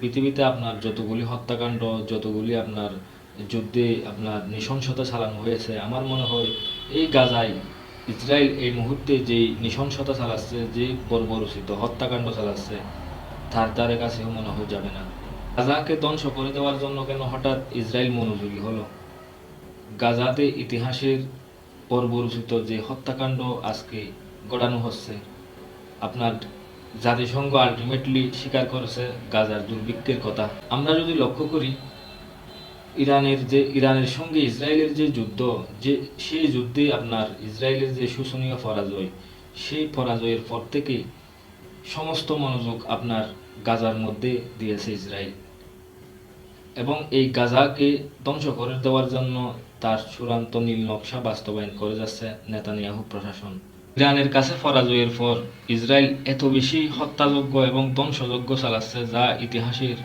পৃথিবীতে আপনার যতগুলি হত্যাকাণ্ড, যতগুলি আপনার যুদ্ধে আপনার নৃশংসতা চালানো হয়েছে, আমার মনে হয় এই গাজায়, ইসরায়েল এই মুহূর্তে যে নৃশংসতা চালাচ্ছে যে বর্বরচিত হত্যাকাণ্ড চালাচ্ছে, তার দ্বারে কাছেও মনে হয় যাবে না। গাজাকে ধ্বংস করে দেওয়ার জন্য কেন হঠাৎ ইসরায়েল মনোযোগী হলো? গাজাতে ইতিহাসের বর্বরচিত যে হত্যাকাণ্ড আজকে ঘটানো হচ্ছে, আপনার জাতিসংঘ আলটিমেটলি স্বীকার করেছে গাজার দুর্ভিক্ষের কথা। আমরা যদি লক্ষ্য করি, ইরানের যে, ইরানের সঙ্গে ইসরায়েলের যে যুদ্ধ, যে, সেই যুদ্ধে আপনার ইসরায়েলের যে শোষণীয় পরাজয়, সেই পরাজয়ের পর থেকে সমস্ত মনোযোগ আপনার গাজার মধ্যে দিয়েছে ইসরায়েল। এবং এই গাজাকে ধ্বংস করে দেওয়ার জন্য তার চূড়ান্ত নীল নকশা বাস্তবায়ন করে যাচ্ছে নেতানিয়াহু প্রশাসন। ইরানের কাছে পরাজয়ের পর ইসরায়েল এত বেশি হত্যাযোগ্য এবং ধ্বংসযোগ্য চালাচ্ছে যা ইতিহাসের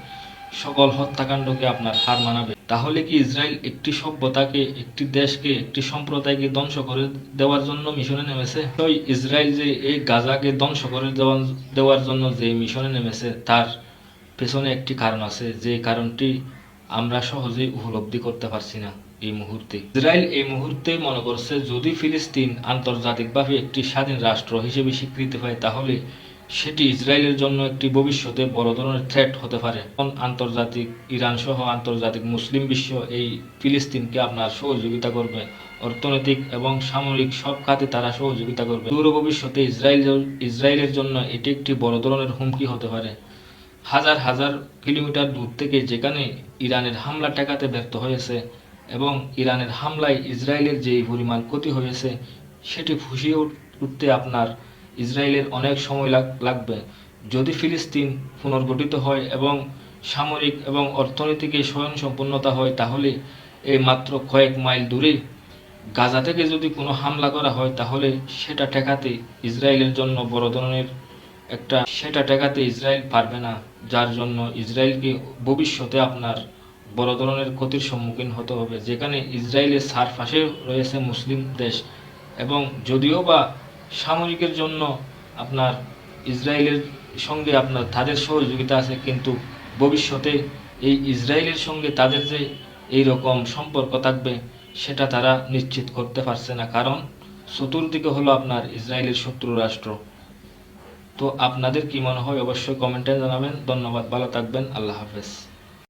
সকল হত্যাকাণ্ডকে আপনার হার মানাবে। তাহলে কি ইসরায়েল একটি সভ্যতাকে, একটি দেশকে, একটি সম্প্রদায়কে ধ্বংস করে দেওয়ার জন্য মিশনে নেমেছে? ওই ইসরায়েল যে এই গাজাকে ধ্বংস করে দেওয়া দেওয়ার জন্য যে মিশনে নেমেছে, তার পেছনে একটি কারণ আছে। যে কারণটি আমরা সহজেই উপলব্ধি করতে পারছি না। এই মুহূর্তে। ইসরায়েল এই মুহূর্তে মনে করছে, যদি ফিলিস্তিন আন্তর্জাতিকভাবে একটি স্বাধীন রাষ্ট্র হিসেবে স্বীকৃতি পায় তাহলে সেটি ইসরায়েলের জন্য একটি ভবিষ্যতে বড় ধরনের থ্রেট হতে পারে। আন্তর্জাতিক ইরান সহ আন্তর্জাতিক মুসলিম বিশ্ব এই ফিলিস্তিনকে আপনার সহযোগিতা করবে। অর্থনৈতিক এবং সামরিক সব খাতে তারা সহযোগিতা করবে। দূর ভবিষ্যতে ইসরায়েল ইসরায়েলের জন্য এটি একটি বড় ধরনের হুমকি হতে পারে। হাজার হাজার কিলোমিটার দূর থেকে যেখানে ইরানের হামলা ঠেকাতে ব্যর্থ হয়েছে এবং ইরানের হামলায় ইসরায়েলের যে পরিমাণ ক্ষতি হয়েছে, সেটি ফুসিয়ে উঠতে আপনার ইসরায়েলের অনেক সময় লাগবে। যদি ফিলিস্তিন পুনর্গঠিত হয় এবং সামরিক এবং অর্থনীতিকে স্বয়ংসম্পূর্ণতা হয়, তাহলে এই মাত্র কয়েক মাইল দূরে গাজা থেকে যদি কোনো হামলা করা হয়, তাহলে সেটা ঠেকাতে ইসরায়েলের জন্য বড় ধরনের একটা, সেটা ঠেকাতে ইসরায়েল পারবে না, যার জন্য ইসরায়েলকে ভবিষ্যতে আপনার বড় ধরনের ক্ষতির সম্মুখীন হতে হবে। যেখানে ইসরায়েলের সারফাশে রয়েছে মুসলিম দেশ। এবং যদিও বা সামরিকের জন্য আপনার ইসরায়েলের সঙ্গে আপনার তাদের সহযোগিতা আছে, কিন্তু ভবিষ্যতে এই ইসরায়েলের সঙ্গে তাদের যে এই রকম সম্পর্ক থাকবে, সেটা তারা নিশ্চিত করতে পারছে না। কারণ চতুর্দিকে হলো আপনার ইসরায়েলের শত্রু রাষ্ট্র। তো আপনাদের কি মনে হয়? অবশ্যই কমেন্টে জানাবেন। ধন্যবাদ। ভালো থাকবেন। আল্লাহ হাফেজ।